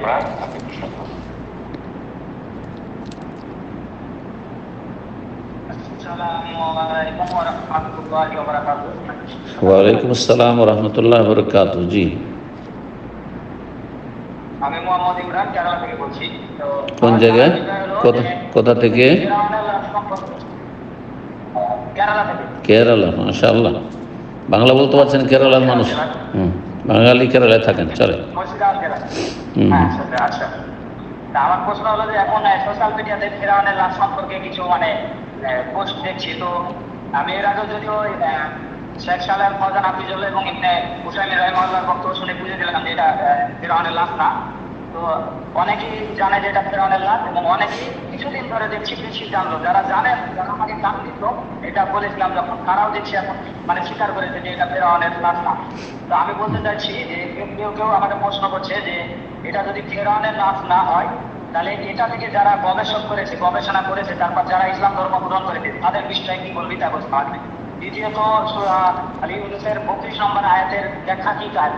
ইমরান আপনি প্রশ্ন করুন ওয়ালাইকুম আসসালাম রহমতুল্লাহ বরকাত জি আমি মোহাম্মদ ইমরান কেরালা থেকে বলছি। কোন জায়গায়? কোথা কোথা থেকে? কেরালা থেকে। কেরালা মাশাআল্লাহ। বাংলা বলতে পারছেন কেরালার মানুষ। হুম বাঙালি কেরালায় থাকেন চলে মুর্শিদাবাদ জেলা হুম। হ্যাঁ আমার প্রশ্ন হলো যে এখন সোশ্যাল মিডিয়াতে ফেরাউনের লাশ সম্পর্কে কিছু মানে অনেকেই জানে যে এটা ফেরাউনের লাশ এবং অনেকেই কিছুদিন ধরে দেখছি, বেশি জানলো। যারা জানেন, যারা আমাকে জান দিত এটা বলেছিলাম যখন, তারাও দেখছি এখন মানে স্বীকার করেছে যে এটা ফেরাউনের লাশ না। তো আমি বলতে চাইছি যে কেউ কেউ আমাকে প্রশ্ন করছে যে এটা যদি ফেরাউনের লাশ না হয়, তাহলে এটা থেকে যারা গবেষক করেছে, গবেষণা করেছে, তারপর যারা ইসলাম ধর্ম গ্রহণ করেছে, তাদের বিষয়ে কি বলবি তা বলতে পারবে দ্বিতীয়ত, সূরা আলী ইউনুসের নম্বর আয়াতের ব্যাখ্যা কি কাজ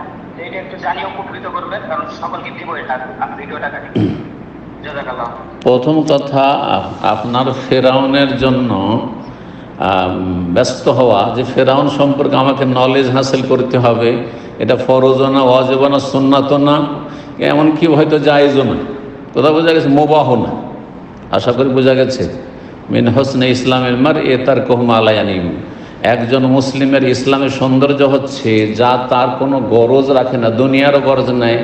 এটা একটু জানিয়ে উপকৃত করবেন, কারণ সকলকে দিব এটা ভিডিওটা কাটি প্রথম কথা আপনার ফেরাউনের জন্য ব্যস্ত হওয়া, যে ফেরাউন সম্পর্কে আমাকে নলেজ হাসিল করতে হবে, এটা ফরজও না অজেব না, সুন্নাত না। এমনকি হয়তো জায়েজও না কোথাও বোঝা গেছে মোবাহ না। আশা করি বোঝা গেছে। মিন হোসনে ইসলামের মার এ তার কহম আলায়ানিম একজন মুসলিমের ইসলামের সৌন্দর্য হচ্ছে যা তার কোনো গরজ রাখে না, দুনিয়ারও গরজ নাই।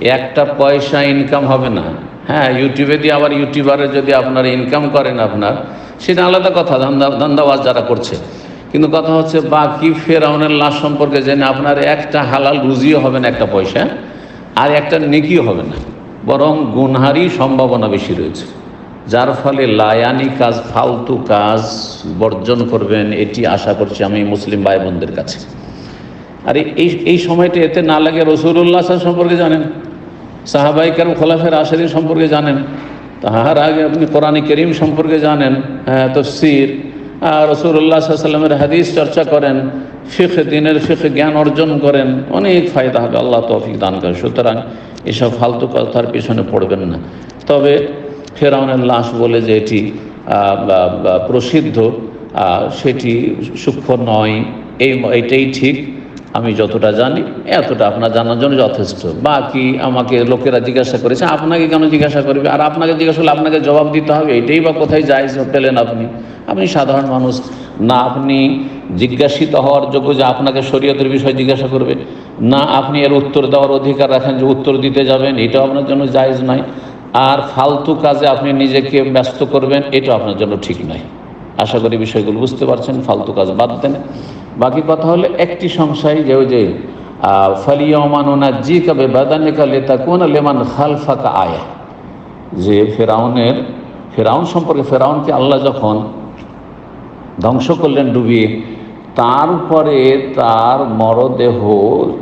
একটা পয়সা ইনকাম হবে না। হ্যাঁ ইউটিউবে দিয়ে আবার ইউটিউবারে যদি আপনার ইনকাম করেন আপনার, সেটা আলাদা কথা, ধান্দা ধান্দাবাজ যারা করছে। কিন্তু কথা হচ্ছে বাকি ফেরাউনের লাশ সম্পর্কে জেনে আপনার একটা হালাল রুজিও হবে না একটা পয়সা। আর একটা নেকিও হবে না, বরং গুনহারই সম্ভাবনা বেশি রয়েছে। যার ফলে লায়ানি কাজ, ফালতু কাজ বর্জন করবেন, এটি আশা করছি আমি মুসলিম ভাই বোনদের কাছে। আর এই এই সময়টা এতে না লাগে রসুল্লাহ সম্পর্কে জানেন সাহাবাইকার খোলাফের আশারিন সম্পর্কে জানেন, তাহার আগে আপনি কোরআন করিম সম্পর্কে জানেন হ্যাঁ তফসির রসুল্লাহ সাল্লামের হাদিস চর্চা করেন ফিখ দিনের ফিখ জ্ঞান অর্জন করেন, অনেক ফায়দা হবে, আল্লাহ তৌফিক দান করেন সুতরাং এসব ফালতু কথার পিছনে পড়বেন না। তবে ফেরাউনের লাশ বলে যে এটি প্রসিদ্ধ সেটি সূক্ষ্ম নয়। এই এইটাই ঠিক। আমি যতটা জানি, এতটা আপনার জানার জন্য যথেষ্ট। বাকি আমাকে লোকেরা জিজ্ঞাসা করেছে, আপনাকে কেন জিজ্ঞাসা করবে? আর আপনাকে জিজ্ঞাসা করলে আপনাকে জবাব দিতে হবে। এটাই বা কোথায় যাই পেলেন আপনি? আপনি সাধারণ মানুষ। না আপনি জিজ্ঞাসিত হওয়ার যোগ্য যে আপনাকে শরীয়তের বিষয় জিজ্ঞাসা করবে। না আপনি এর উত্তর দেওয়ার অধিকার রাখেন যে উত্তর দিতে যাবেন, এটাও আপনার জন্য জায়জ নয়। আর ফালতু কাজে আপনি নিজেকে ব্যস্ত করবেন, এটাও আপনার জন্য ঠিক নয়। আশা করি বিষয়গুলো বুঝতে পারছেন, ফালতু কাজ বাদ দেন। বাকি কথা হলে একটি সংশয় যে ওই যে ফালিয়মানা জি কবে বাদানিকা লেতা কোন লেমান খালফাকা আয়া যে ফেরাউনের, ফেরাউন সম্পর্কে ফেরাউনকে আল্লাহ যখন ধ্বংস করলেন ডুবিয়ে। তারপরে তার মরদেহ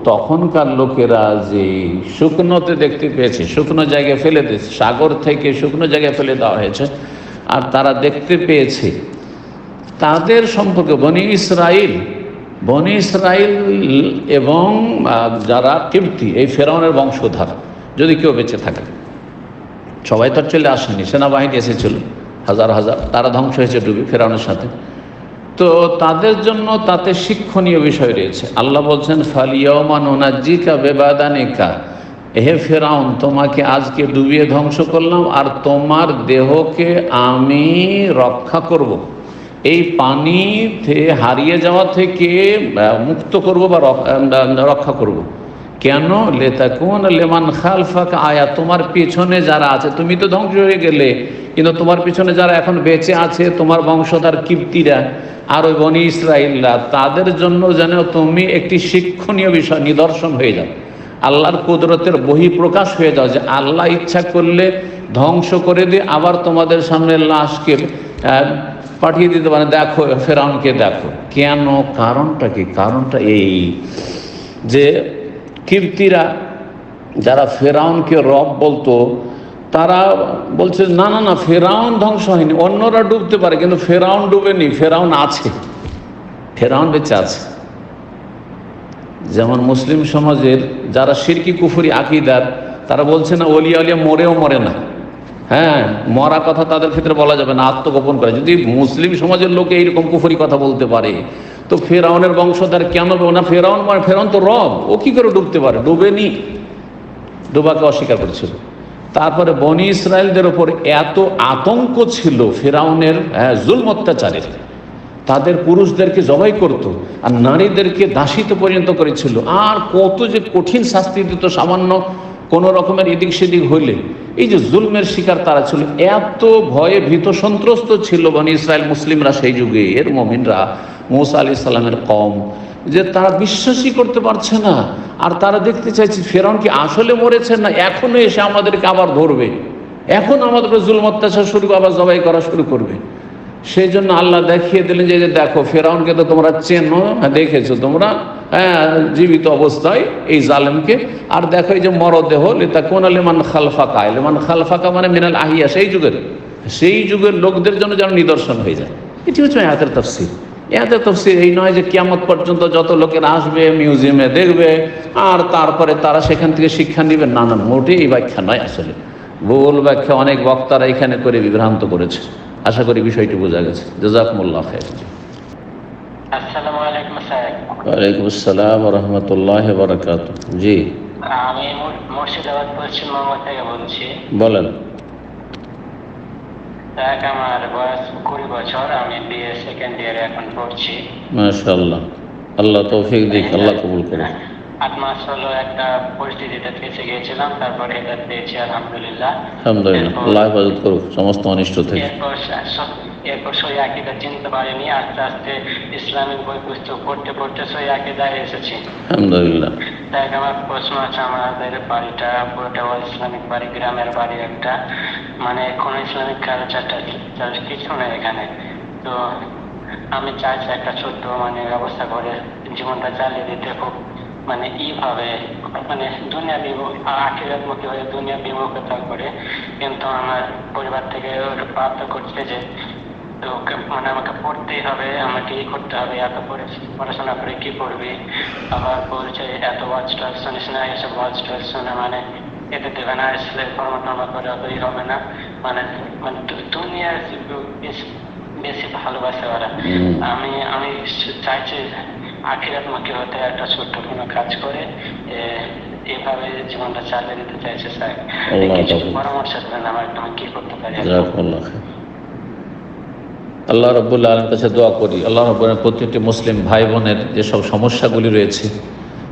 তখনকার লোকেরা যে শুকনোতে দেখতে পেয়েছে, শুকনো জায়গায় ফেলে দিয়েছে, সাগর থেকে শুকনো জায়গায় ফেলে দেওয়া হয়েছে, আর তারা দেখতে পেয়েছে, তাদের সম্পর্কে বনি ইসরাইল বনি ইসরাইল এবং যারা কিমতি এই ফেরাউনের বংশধর, যদি কেউ বেঁচে থাকে। সবাই তো চলে আসেনি, সেনাবাহিনী এসেছিল, হাজার হাজার, তারা ধ্বংস হয়েছে ডুবি ফেরাউনের সাথে। তো তাদের জন্য তাতে শিক্ষণীয় বিষয় রয়েছে। আল্লাহ বলছেন ফালিয়াজিকা বেবাদানিকা। হে ফেরাউন, তোমাকে আজকে ডুবিয়ে ধ্বংস করলাম আর তোমার দেহকে আমি রক্ষা করব। এই পানিতে হারিয়ে যাওয়া থেকে মুক্ত করব বা রক্ষা করব। কেন? লেতাকুন লেমান খালফাক। আয়া, তোমার পেছনে যারা আছে, তুমি তো ধ্বংস হয়ে গেলে। কিন্তু তোমার পিছনে যারা এখন বেঁচে আছে, তোমার বংশধার কীর্তিরা আর ওই বনি ইসরাইল্লা তাদের জন্য যেন তুমি একটি শিক্ষণীয় বিষয়, নিদর্শন হয়ে যাও। আল্লাহর কুদরতের বহিঃপ্রকাশ হয়ে যাও যে আল্লাহ ইচ্ছা করলে ধ্বংস করে দিয়ে আবার তোমাদের সামনে লাশকে পাঠিয়ে দিতে পারে। দেখো, ফেরাউনকে দেখো। কেন? কারণটা কি? কারণটা এই যে কীর্তিরা যারা ফেরাউনকে রব বলতো তারা বলছে, না না না, ফেরাউন ধ্বংস হয়নি। অন্যরা ডুবতে পারে, কিন্তু ফেরাউন ডুবেনি। ফেরাউন আছে। ফেরাউন বেঁচে আছে। যেমন মুসলিম সমাজের যারা সিরকি, কুফুরি আকিদার, তারা বলছে, না, অলিয়া অলিয়া মরেও মরে না। হ্যাঁ মরা কথা তাদের ক্ষেত্রে বলা যাবে না, আত্মগোপন করে। যদি মুসলিম সমাজের লোক এইরকম কুফুরি কথা বলতে পারে, তো ফেরাউনের বংশধর কেন না, ফেরাউন মানে ফেরাউন তো রব। ও কি করে ডুবতে পারে? ডুবেনি। ডোবাকে অস্বীকার করেছিল। তারপরে বনি ইসরায়েলদের ওপর এত আতঙ্ক ছিল ফেরাউনের হ্যাঁ, জুলম অত্যাচারের তাদের পুরুষদেরকে জবাই করত আর নারীদেরকে দাসিত পর্যন্ত করেছিল। আর কত যে কঠিন শাস্তি দিত সামান্য কোনো রকমের এদিক সেদিক হইলে। এই যে জুলমের শিকার তারা ছিল এত ভয়ে ভীত সন্ত্রস্ত ছিল বনি ইসরায়েল মুসলিমরা সেই যুগে। এর মমিনরা মৌসা আলি সাল্লামের কম যে তারা বিশ্বাসই করতে পারছে না। আর তারা দেখতে চাইছে ফেরাউন কি আসলে মরেছে না এখনও এসে আমাদেরকে আবার ধরবে। এখন আমাদেরকে জুলম শুরু আবার জবাই করা শুরু করবে। সেই জন্য আল্লাহ দেখিয়ে দিলেন যে দেখো ফেরাউনকে তো তোমরা চেনো হ্যাঁ, দেখেছ তোমরা? হ্যাঁ জীবিত অবস্থায় এই জালেমকে। আর দেখো এই যে মরদেহ লেতা কোন আলিমান খালফাকা। লেমান খালফাকা মানে মিনাল আহিয়া সেই যুগের। সেই যুগের লোকদের জন্য যেন নিদর্শন হয়ে যায়। এটি হচ্ছে এতের তফসিল এতে তফসিল এই নয় যে কিয়ামত পর্যন্ত যত লোকের আসবে মিউজিয়ামে দেখবে আর তারপরে তারা সেখান থেকে শিক্ষা নেবে। না না মোটেই এই ব্যাখ্যা নয় আসলে। ভুল ব্যাখ্যা অনেক বক্তারা এখানে করে বিভ্রান্ত করেছে। আশা করি বিষয়টি বোঝা গেছে। জাজাকুমুল্লাহ খায় আসসালামু আলাইকুম স্যার। ওয়ালাইকুম আসসালাম রহমতুল্লাহ বরকাত জি। আমি মুর্শিদাবাদ পশ্চিমবঙ্গ থেকে বলছি। বলেন। দেখ আমার বয়স কুড়ি বছর আমি বিএ সেকেন্ড ইয়ারে এখন পড়ছি। মাশাআল্লাহ। আল্লাহ তৌফিক দিক আল্লাহ কবুল করে আট মাস হলো একটা পরিস্থিতিতে ফেসে গিয়েছিলাম তারপরে এটা পেয়েছি আলহামদুলিল্লাহ। আলহামদুলিল্লাহ। এরপর- আল্লাহ হেফাজত করুক সমস্ত অনিষ্ট থেকে। এরপর সই আকিদা চিনতে পারিনি আস্তে আস্তে ইসলামিক বই পুস্তক পড়তে পড়তে সই আকিদায় এসেছি। আলহামদুলিল্লাহ। দেখ আমার প্রশ্ন আছে আমাদের বাড়িটা পুরোটা ওই ইসলামিক বাড়ি, গ্রামের বাড়ি একটা। মানে কোনো ইসলামিক কালচারটা কিছু নেই এখানে। তো আমি চাইছি একটা ছোট্ট মানে ব্যবস্থা করে জীবনটা চালিয়ে দিতে খুব মানে এইভাবে মানে দুনিয়া বিমুখ আখিরাতমুখী হয়ে দুনিয়া বিমুখতা করে। কিন্তু আমার পরিবার থেকে প্রাপ্ত করছে যে তো ওকে- মানে আমাকে পড়তেই হবে আমাকে ই করতে হবে এত পড়ে পড়াশোনা করে কি করবি? আবার বলছে এত ওয়াচ টচ শুনিস না? এসব ওয়াচ টচ শুনে মানে এতে দেবে না আসলে কর্ম করে অত ই হবে না। মানে মানে দুনিয়ার বেশি ভালোবাসে ওরা। আমি আমি চাইছি আখিরাত মুখী হতে একটা ছোট্ট কোনো কাজ করে এভাবে জীবনটা চালিয়ে দিতে চাইছে স্যার। কিছু পরামর্শ দেবেন আমার আমি কি করতে পারি। আল্লাহ রব্বুল্লা আলম কাছে দোয়া করি। আল্লাহ রব্বুল্লাহ প্রত্যেকটি মুসলিম ভাই বোনের যেসব সমস্যাগুলি রয়েছে,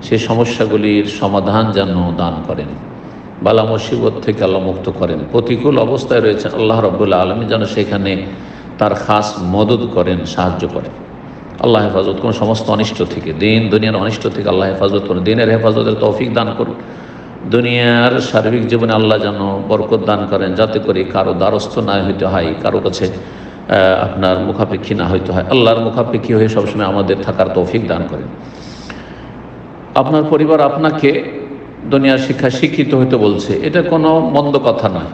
সেই সমস্যাগুলির সমাধান যেন দান করেন। বালা মুসিবত থেকে আল্লাহ মুক্ত করেন। প্রতিকূল অবস্থায় রয়েছে আল্লাহ রব্বুল্লা আলমী যেন সেখানে তার খাস মদত করেন, সাহায্য করেন। আল্লাহ হেফাজত করুন সমস্ত অনিষ্ট থেকে। দিন, দুনিয়ার অনিষ্ট থেকে আল্লাহ হেফাজত করুন। দিনের হেফাজতের তৌফিক দান করুন। দুনিয়ার সার্বিক জীবনে আল্লাহ যেন বরকত দান করেন, যাতে করে কারও দ্বারস্থ না হইতে হয়, কারও কাছে আপনার মুখাপেক্ষী না হইতে হয়। আল্লাহর মুখাপেক্ষী হয়ে সবসময় আমাদের থাকার তৌফিক দান করেন। আপনার পরিবার আপনাকে দুনিয়ার শিক্ষা শিক্ষিত হতে বলছে। এটা কোনো মন্দ কথা নয়।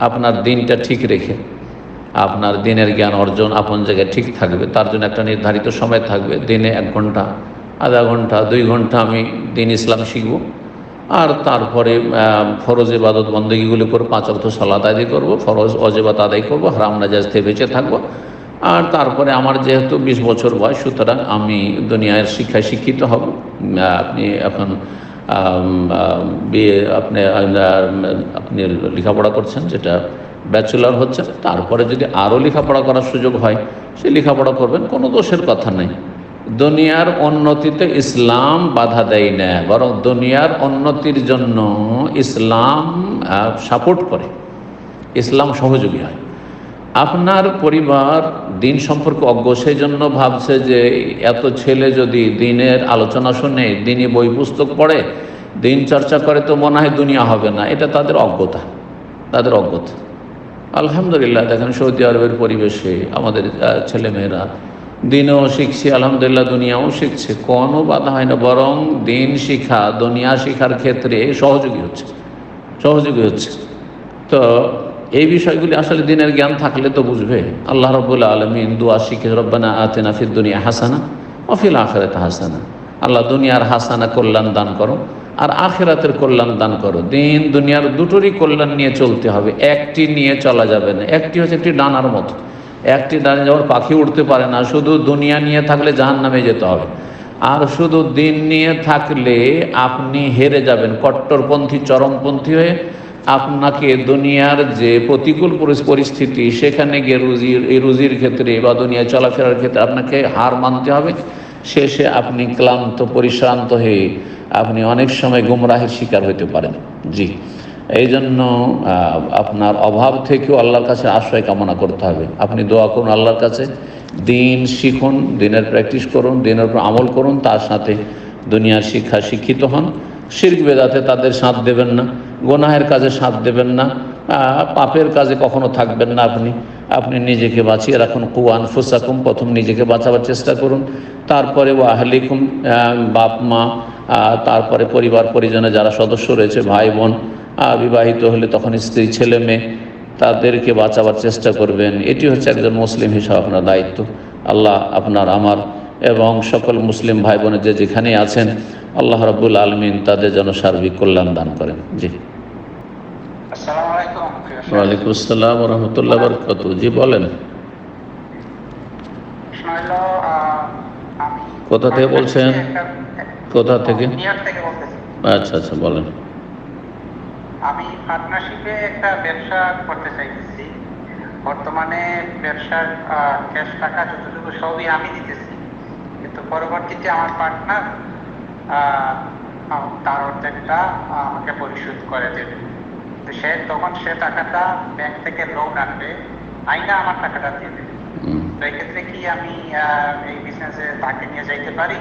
আপনার দিনটা ঠিক রেখে, আপনার দিনের জ্ঞান অর্জন আপন জায়গায় ঠিক থাকবে। তার জন্য একটা নির্ধারিত সময় থাকবে। দিনে এক ঘণ্টা, আধা ঘণ্টা, দুই ঘণ্টা আমি দিন ইসলাম শিখব। আর তারপরে ফরজ ইবাদত বন্দগীগুলি করে পাঁচ অর্থ সালাদ আদায় করব, ফরজ অজেবাত আদায় করব, হারাম নাজাজ থেকে বেঁচে থাকব। আর তারপরে আমার যেহেতু বিশ বছর বয়স, সুতরাং আমি দুনিয়ার শিক্ষায় শিক্ষিত হব। আপনি এখন বিয়ে, আপনি আপনি লেখাপড়া করছেন, যেটা ব্যাচেলর হচ্ছে তারপরে যদি আরও লেখাপড়া করার সুযোগ হয়, সে লেখাপড়া করবেন, কোনো দোষের কথা নেই। দুনিয়ার উন্নতিতে ইসলাম বাধা দেয় না, বরং দুনিয়ার উন্নতির জন্য ইসলাম সাপোর্ট করে। ইসলাম সহযোগী হয়। আপনার পরিবার দিন সম্পর্কে অজ্ঞ সেই জন্য ভাবছে যে এত ছেলে যদি দিনের আলোচনা শুনে, দিনই বই পুস্তক পড়ে, দিন চর্চা করে, তো মনে হয় দুনিয়া হবে না। এটা তাদের অজ্ঞতা তাদের অজ্ঞতা। আলহামদুলিল্লাহ, দেখেন সৌদি আরবের পরিবেশে আমাদের ছেলেমেয়েরা দিনও শিখছে, আলহামদুলিল্লাহ দুনিয়াও শিখছে। কোনো বাধা হয় না, বরং দিন শিখা, দুনিয়া শিখার ক্ষেত্রে সহযোগী হচ্ছে সহযোগী হচ্ছে। তো এই বিষয়গুলি আসলে দিনের জ্ঞান থাকলে তো বুঝবে। আল্লাহ রবুল্লা আলমিন দুয়া শিখে, রব্বানা আতেনা ফির দুনিয়া হাসানা অফিল আখেরাত হাসানা। আল্লাহ দুনিয়ার হাসানা কল্যাণ দান করো, আর আখেরাতের কল্যাণ দান করো। দিন দুনিয়ার দুটোরই কল্যাণ নিয়ে চলতে হবে। একটি নিয়ে চলা যাবে না। একটি হচ্ছে একটি ডানার মতো। একটি ডানে যেমন পাখি উঠতে পারে না, শুধু দুনিয়া নিয়ে থাকলে জাহান নামে যেতে হবে। আর শুধু দিন নিয়ে থাকলে আপনি হেরে যাবেন। কট্টরপন্থী, চরমপন্থী হয়ে আপনাকে দুনিয়ার যে প্রতিকূল পরিস- পরিস্থিতি, সেখানে গিয়ে রুজির এই রুজির ক্ষেত্রে বা দুনিয়া চলাফেরার ক্ষেত্রে আপনাকে হার মানতে হবে। শেষে আপনি ক্লান্ত, পরিশ্রান্ত হয়ে আপনি অনেক সময় গুমরাহের শিকার হতে পারেন। জি। এই জন্য আপনার অভাব থেকেও আল্লাহর কাছে আশ্রয় কামনা করতে হবে। আপনি দোয়া করুন আল্লাহর কাছে। দিন শিখুন, দিনের প্র্যাকটিস করুন, দিনের উপর আমল করুন, তার সাথে দুনিয়ার শিক্ষা শিক্ষিত হন। শির্ক বেদাতে তাদের সাথ দেবেন না, গোনাহের কাজে সাথ দেবেন না পাপের কাজে কখনো থাকবেন না আপনি। আপনি নিজেকে বাঁচিয়ে রাখুন কুয়ান ফুসাকুম প্রথম নিজেকে বাঁচাবার চেষ্টা করুন। তারপরে ও আহলিকুম বাপ, মা তারপরে পরিবার পরিজনে যারা সদস্য রয়েছে, ভাই, বোন বিবাহিত হলে তখন স্ত্রী ছেলে মেয়ে তাদেরকে বাঁচাবার চেষ্টা করবেন। এটি হচ্ছে একজন মুসলিম হিসাবে আপনার দায়িত্ব। আল্লাহ আপনার আমার এবং সকল মুসলিম ভাই বোনের যে যেখানে আছেন আল্লাহ রব্বুল আলমিন তাদের যেন সার্বিক কল্যাণ দান করেন। জি। ওয়ালাইকুম আসসালাম রহমতুল্লাহ বরকত জি বলেন। কোথা থেকে বলছেন? কোথা থেকে? আচ্ছা আচ্ছা বলেন। পার্টনারশিপে একটা ব্যবসা করতে চাইতেছি। বর্তমানে ব্যবসার ক্যাশ টাকা যতটুকু সবই আমি দিতেছি। কিন্তু পরবর্তীতে আমার পার্টনার তার অর্ধেকটা আমাকে পরিশোধ করে দেবে। তো সে তখন সে টাকাটা ব্যাংক থেকে লোন আনবে। আইনা আমার টাকাটা দিয়ে দেবে। তো এক্ষেত্রে কি আমি এই বিজনেসে তাকে নিয়ে যাইতে পারি?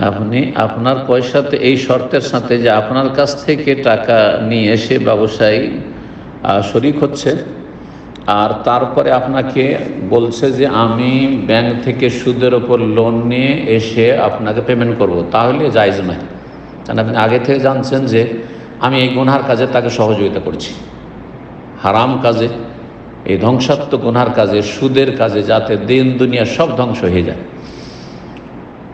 আপনি আপনার পয়সাতে এই শর্তের সাথে যে আপনার কাছ থেকে টাকা নিয়ে সে ব্যবসায়ী শরিক হচ্ছে, আর তারপরে আপনাকে বলছে যে আমি ব্যাংক থেকে সুদের ওপর লোন নিয়ে এসে আপনাকে পেমেন্ট করব। তাহলে জায়জ নয়। কারণ আপনি আগে থেকে জানছেন যে আমি এই গুনহার কাজে তাকে সহযোগিতা করছি। হারাম কাজে, এই ধ্বংসাত্মক গুনহার কাজে, সুদের কাজে যাতে দিন দুনিয়া সব ধ্বংস হয়ে যায়।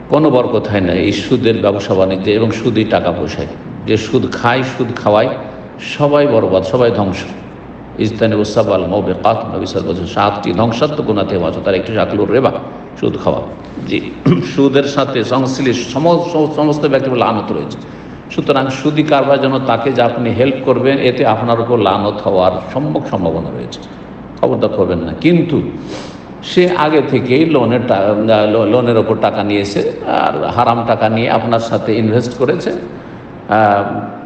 কোনো বরকত হয় না। এই সুদের ব্যবসা বাণিজ্যে এবং সুদই টাকা পয়সায়। যে সুদ খায়, সুদ খাওয়ায়, সবাই বরবাদ, সবাই ধ্বংস। ইস্তানি ওসাবাল মৌবে কাত নবিসাদ বলছে সাতটি ধ্বংসাত্মক গুণাতে বাঁচো। তার একটি শাকলুর রেবা, সুদ খাওয়া। জি, সুদের সাথে সংশ্লিষ্ট সমস্ত সমস্ত ব্যক্তি লানত রয়েছে। সুতরাং সুদি কারবার জন্য তাকে যে আপনি হেল্প করবেন, এতে আপনার উপর লানত হওয়ার সম্মুখ সম্ভাবনা রয়েছে। খবরদার করবেন না। কিন্তু সে আগে থেকেই লোনের লোনের ওপর টাকা নিয়েছে আর হারাম টাকা নিয়ে আপনার সাথে ইনভেস্ট করেছে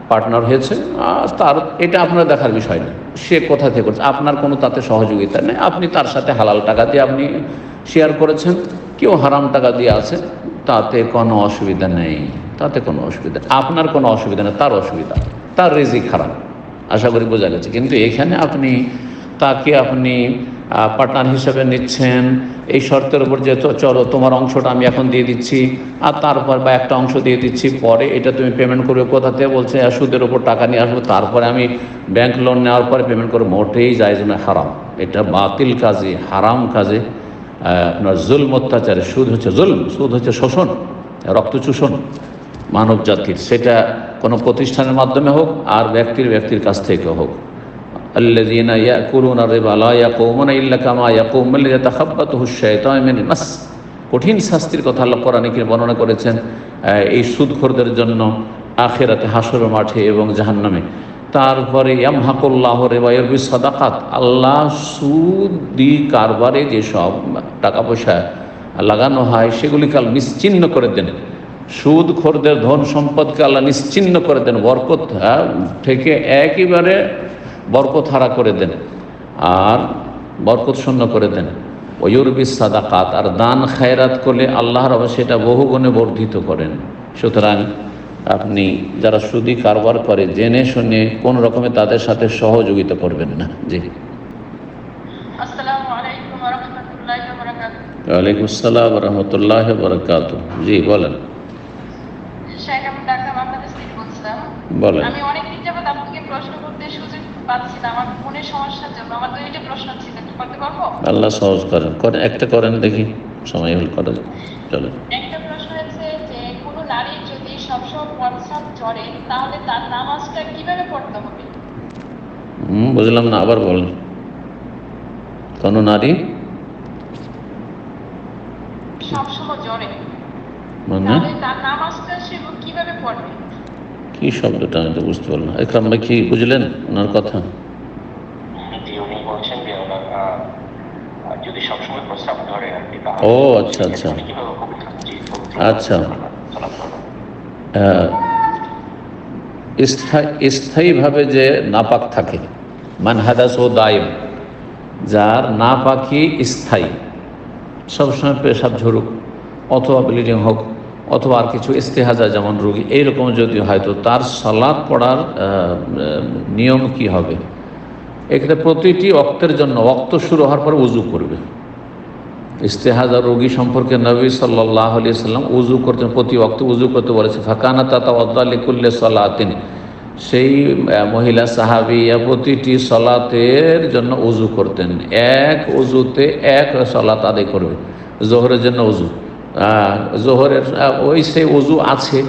পার্টনার হয়েছে। তার এটা আপনার দেখার বিষয় না। সে কোথা থেকে করছে? আপনার কোনো তাতে সহযোগিতা নেই। আপনি তার সাথে হালাল টাকা দিয়ে আপনি শেয়ার করেছেন। কেউ হারাম টাকা দিয়ে আছে, তাতে কোনো অসুবিধা নেই। তাতে কোনো অসুবিধা। আপনার কোনো অসুবিধা নেই, তার অসুবিধা। তার রেজিক খারাপ আশা করি বোঝা গেছে। কিন্তু এখানে আপনি তাকে আপনি পার্টনার হিসেবে নিচ্ছেন। এই শর্তের উপর যে চলো, তোমার অংশটা আমি এখন দিয়ে দিচ্ছি, আর তারপর বা একটা অংশ দিয়ে দিচ্ছি, পরে এটা তুমি পেমেন্ট করবে কোথাতে বলছে সুদের উপর টাকা নিয়ে আসব। তারপরে আমি ব্যাংক লোন নেওয়ার পরে পেমেন্ট করব। মোটেই যায় না হারাম। এটা বাতিল কাজে হারাম কাজে আপনার জুলম অত্যাচারে সুদ হচ্ছে জুলম, সুদ হচ্ছে শোষণ, রক্ত রক্তচূষণ মানব জাতির সেটা কোনো প্রতিষ্ঠানের মাধ্যমে হোক, আর ব্যক্তির ব্যক্তির কাছ থেকে হোক। الذين يأكلون الربا لا يقومون إلا كما يقوم الذي يتخبطه الشيطان من المس কঠিন শাস্তির কথা আল্লাহ কোরআনে কি বর্ণনা করেছেন আহ, এই সুদখোরদের জন্য আখেরাতে হাসর মাঠে এবং জাহান্নামে তারপরে ইয়ামহাকুল্লাহ রেবায়র সাদাকাত আল্লাহ সুদি কারবারে যেসব টাকা পয়সা লাগানো হয় সেগুলিকে আল্লাহ নিশ্চিহ্ন করে দেন সুদ খোরদের ধন সম্পদকে আল্লাহ নিশ্চিহ্ন করে দেন বরকত হ্যাঁ, থেকে একেবারে বরকত হারা করে দেন আর বরকত শূন্য করে দেন। ওয়ুরবি সাদাকাত আর দান খায়রাত করলে আল্লাহর আবার সেটা বহু গুণে বর্ধিত করেন। সুতরাং আপনি যারা সুদি কারবার করে জেনে শুনে কোন রকমে তাদের সাথে সহযোগিতা করবেন না। জি। ওয়ালাইকুম আসসালাম রহমতুল্লাহ বরকাত জি বলেন। বলেন। আমি অনেক দিন যাবত আপনাকে প্রশ্ন করতে সুযোগ পাচ্ছি না আমার ফোনের সমস্যার জন্য। আমার দুইটা প্রশ্ন ছিল একটু করতে পারব? আল্লাহ সহজ করেন। করেন একটা করেন দেখি সময় হল করা যায়। চলেন। একটা প্রশ্ন যে কোনো নারীর যদি সবসময় তাহলে তার নামাজটা কীভাবে পড়তে হবে? হুম, বুঝলাম না আবার বলেন। কোনো নারী? সবসময় ঝরে মানে? তার নামাজটা সে কীভাবে পড়বে? কি শব্দটা আমি তো বুঝতে পারলাম একরাম ভাই কি বুঝলেন ওনার কথা? ও, আচ্ছা, আচ্ছা। আচ্ছা। স্থায়ীভাবে যে নাপাক থাকে মানহাদাস ও দায়ম যার নাপাকি স্থায়ী সবসময় পেশাব ঝরুক অথবা ব্লিডিং হোক অথবা আর কিছু ইস্তেহাজা, যেমন রোগী, এইরকম যদি হয়, তো তার সালাদ পড়ার নিয়ম কি হবে? এক্ষেত্রে প্রতিটি অক্তের জন্য অক্ত শুরু হওয়ার পরে উজু করবে। ইস্তেহাজা রোগী সম্পর্কে নবী সাল্লাহ আলি সাল্লাম উজু করতেন, প্রতি অক্ত উজু করতে বলেছে, ফাঁকানা তাতা অদ্দালিকুল্লে সলাতিন। সেই মহিলা সাহাবিয়া প্রতিটি সলাতের জন্য উজু করতেন। এক উজুতে এক সলাত আদায় করবে। জোহরের জন্য উজু জোহরের ওই সেই অজু আছে,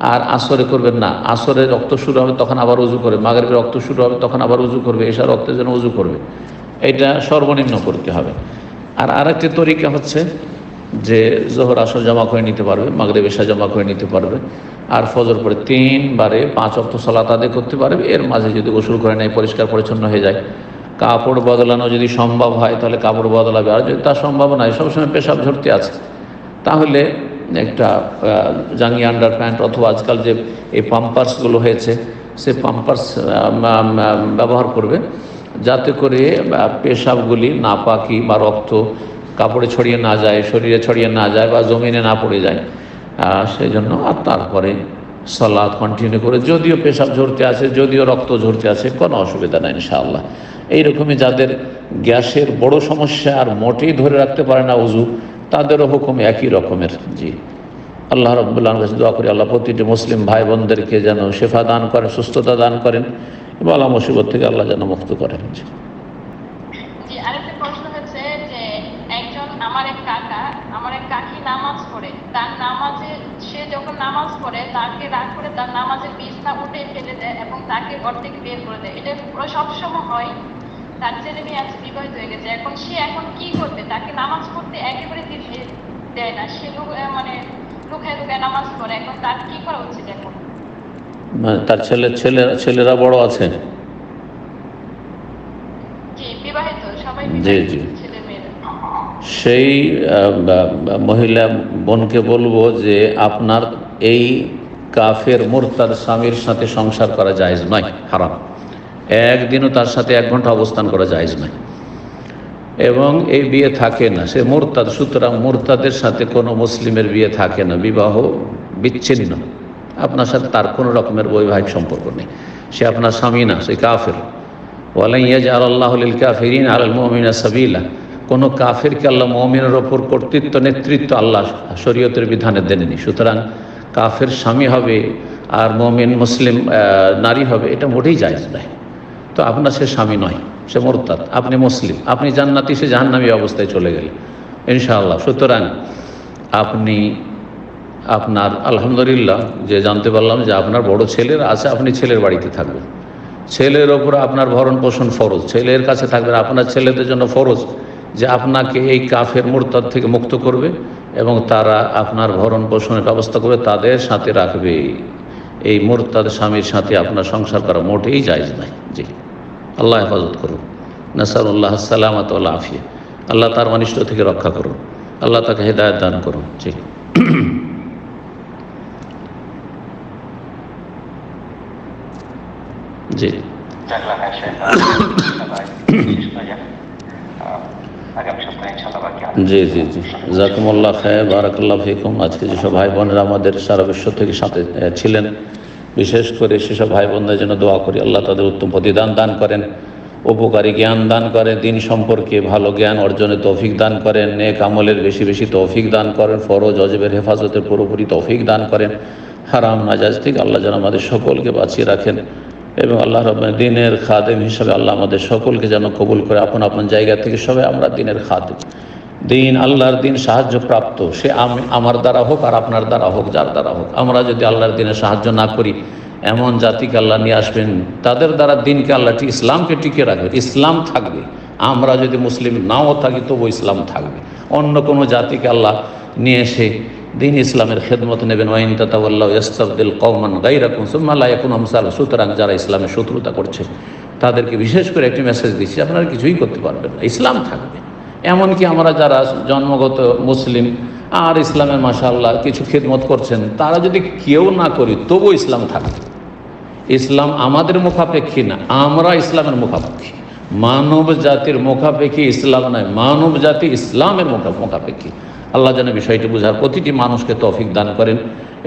আর আসরে করবেন না। আসরের রক্ত শুরু হবে, তখন আবার উজু করবে। মাগরীবের রক্ত শুরু হবে, তখন আবার উজু করবে। এসা রক্তের জন্য উজু করবে। এটা সর্বনিম্ন করতে হবে। আর আরেকটি তরিকা হচ্ছে যে, জোহর, আসর জমা করে নিতে পারবে, মাগরেব এসা জমা করে নিতে পারবে। আর ফজর পরে তিনবারে পাঁচ অক্ত সলাত আদায় করতে পারবে। এর মাঝে যদি গোসল করে নেয়, পরিষ্কার, পরিচ্ছন্ন হয়ে যায়। কাপড় বদলানো যদি সম্ভব হয়, তাহলে কাপড় বদলাবে। আর যদি তা সম্ভব নয় সবসময় পেশাব ঝরতে আছে। তাহলে একটা জাঙ্গি আন্ডার প্যান্ট অথবা আজকাল যে এই পাম্পার্সগুলো হয়েছে, সে পাম্পার্স ব্যবহার করবে। যাতে করে পেশাবগুলি না পাকি বা রক্ত কাপড়ে ছড়িয়ে না যায়, শরীরে ছড়িয়ে না যায় বা জমিনে না পড়ে যায়। সেই জন্য আর তারপরে সলাদ কন্টিনিউ করে, যদিও পেশাব ঝরতে আছে, যদিও রক্ত ঝরতে আছে, কোনো অসুবিধা নাই ইনশাআল্লাহ। এইরকমই যাদের গ্যাসের বড় সমস্যা আর মোটেই ধরে রাখতে পারে না উজু তাদেরও হুকুম একই রকমের। জি। আল্লাহ রব্বুল্লাহ কাছে দোয়া করি, আল্লাহ প্রতিটি মুসলিম ভাই বোনদেরকে যেন শেফা দান করেন, সুস্থতা দান করেন আল্লাহ মুসিবত থেকে আল্লাহ যেন মুক্ত করেন। তার নামাজে সে যখন নামাজ পড়ে, তাকে রাগ করে তার নামাজের বিছনা উঠে ফেলে দেয় এবং তাকে ঘর থেকে বের করে দেয়। এটা সবসময় হয়। তার ছেলে মেয়ে আছে বিবাহিত হয়ে গেছে। এখন সে এখন কি করবে? তাকে নামাজ পড়তে একেবারে দিতে দেয় না। সে মানে লুকায় লুকায় নামাজ পড়ে। এখন তার কি করা উচিত এখন? মানে তার ছেলে ছেলে ছেলেরা বড় আছে? জি জি, সেই মহিলা বোনকে বলব যে আপনার এই কাফের মোরতার স্বামীর সাথে সংসার করা যায় নয় হারাম। একদিনও তার সাথে এক ঘণ্টা অবস্থান করা জায়েজ নয়। এবং এই বিয়ে থাকে না। সে মোরতাদ, সুতরাং মোরতাদের সাথে কোনো মুসলিমের বিয়ে থাকে না। বিবাহ বিচ্ছিন্ন। আপনার সাথে তার কোনো রকমের বৈবাহিক সম্পর্ক নেই। সে আপনার স্বামী না, সে কাফের। ওয়ালাইয়াজ আল্লাহ কাফিরিন আল মমিনা সাবিলা। কোনো কাফেরকে আল্লাহ মমিনের ওপর কর্তৃত্ব, নেতৃত্ব আল্লাহ শরীয়তের বিধানে দেননি। সুতরাং কাফের স্বামী হবে আর মমিন, মুসলিম নারী হবে, এটা মোটেই জায়জ নয়। তো আপনার সে স্বামী নয়, সে মোরতাদ, আপনি মুসলিম, আপনি জান্নাতি, সে জাহান্নামী অবস্থায় চলে গেলেন ইনশাআল্লাহ, সুতরাং আপনি, আপনার, আলহামদুলিল্লাহ, যে জানতে পারলাম যে আপনার বড় ছেলের আছে, আপনি ছেলের বাড়িতে থাকবেন। ছেলের ওপর আপনার ভরণ পোষণ ফরজ, ছেলের কাছে থাকবেন, আপনার ছেলেদের জন্য ফরজ যে আপনাকে এই কাফের মোরতাদ থেকে মুক্ত করবে এবং তারা আপনার ভরণ পোষণের ব্যবস্থা করবে, তাদের সাথে রাখবে। এই মোরতাদ স্বামীর সাথে আপনার সংসার করা মোটেই জায়জ নয়। জি। আল্লাহ হেফাজত করুন। নাসারুল্লাহ সালামত আল্লাহ আফিয়া। আল্লাহ তার অনিষ্ট থেকে রক্ষা করুন। আল্লাহ তাকে হেদায়ত দান করুন। জি। জি। জি জি জি। জাকুমুল্লাহ খায় বারাকাল্লাহ ফিকুম। আজকে যেসব ভাই বোনেরা আমাদের সারা বিশ্ব থেকে সাথে ছিলেন বিশেষ করে সেসব ভাই বোনদের জন্য দোয়া করি। আল্লাহ তাদের উত্তম প্রতিদান দান করেন, উপকারী জ্ঞান দান করেন, দিন সম্পর্কে ভালো জ্ঞান অর্জনে তৌফিক দান করেন, নেক আমলের বেশি বেশি তৌফিক দান করেন, ফরজ, অজবের হেফাজতের পুরোপুরি তৌফিক দান করেন। হারাম নাজাজ থেকে আল্লাহ যেন আমাদের সকলকে বাঁচিয়ে রাখেন এবং আল্লাহ রব দিনের খাদেম হিসাবে আল্লাহ আমাদের সকলকে যেন কবুল করে, আপন আপন জায়গা থেকে সবাই আমরা দিনের খাদেম। দিন আল্লাহর দিন সাহায্য প্রাপ্ত, সে আমি, আমার দ্বারা হোক আর আপনার দ্বারা হোক, যার দ্বারা হোক। আমরা যদি আল্লাহর দিনে সাহায্য না করি, এমন জাতিকে আল্লাহ নিয়ে আসবেন, তাদের দ্বারা দিনকে আল্লাহ ইসলামকে টিকে রাখবে। ইসলাম থাকবে। আমরা যদি মুসলিম নাও থাকি তবু ইসলাম থাকবে। অন্য কোনো জাতিকে আল্লাহ নিয়ে এসে দিন ইসলামের খেদমত নেবেন। ওয়াইন তাতাউল্লাহ ইস্তাবদিল কৌমান গাইরাকুম সুম্মাল্লাহ এখন আমসাল। সুতরাং যারা ইসলামের শত্রুতা করছে, তাদেরকে বিশেষ করে একটি মেসেজ দিচ্ছি, আপনারা কিছুই করতে পারবেন না। ইসলাম থাকবে। এমনকি আমরা যারা জন্মগত মুসলিম, আর ইসলামের মাশাআল্লাহ কিছু খেদমত করছেন, তারা যদি কেউ না করি, তবু ইসলাম থাকে। ইসলাম আমাদের মুখাপেক্ষী না, আমরা ইসলামের মুখাপেক্ষী। মানব জাতির মুখাপেক্ষী ইসলাম নয়, মানব জাতি ইসলামের মুখা, মুখাপেক্ষী। আল্লাহ যেন বিষয়টি বোঝার প্রতিটি মানুষকে তৌফিক দান করেন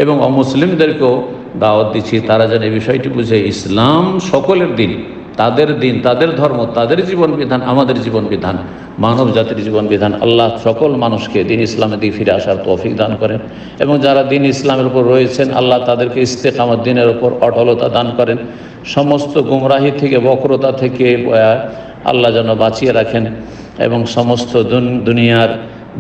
এবং অমুসলিমদেরকেও দাওয়াত দিচ্ছি, তারা যেন এই বিষয়টি বুঝে, ইসলাম সকলের দিন তাদের দিন, তাদের ধর্ম, তাদের জীবন বিধান, আমাদের জীবন বিধান, মানব জাতির জীবন বিধান, আল্লাহ সকল মানুষকে দিন ইসলামের দিকে ফিরে আসার তৌফিক দান করেন। এবং যারা দিন ইসলামের উপর রয়েছেন, আল্লাহ তাদেরকে ইস্তেকামত দিনের উপর অটলতা দান করেন। সমস্ত গুমরাহি থেকে, বক্রতা থেকে আল্লাহ যেন বাঁচিয়ে রাখেন। এবং সমস্ত দুনিয়ার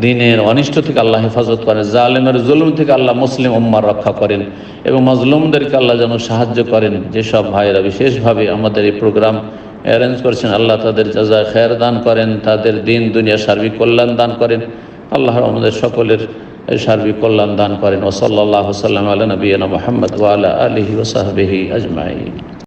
দিনের অনিষ্ট থেকে আল্লাহ হেফাজত করেন, জালেমের জুলুম থেকে আল্লাহ মুসলিম উম্মার রক্ষা করেন এবং মজলুমদেরকে আল্লাহ যেন সাহায্য করেন। যেসব ভাইয়েরা বিশেষভাবে আমাদের এই প্রোগ্রাম অ্যারেঞ্জ করেছেন, আল্লাহ তাদের যাজা খেয়ার দান করেন, তাদের দিন দুনিয়া সার্বিক কল্যাণ দান করেন আল্লাহ আমাদের সকলের সার্বিক কল্যাণ দান করেন। ওসল্লাহ সাল্লাম আল্লাহ নবীনা মোহাম্মদ ওয়ালা আলহি ওসাহবিহি আজমাই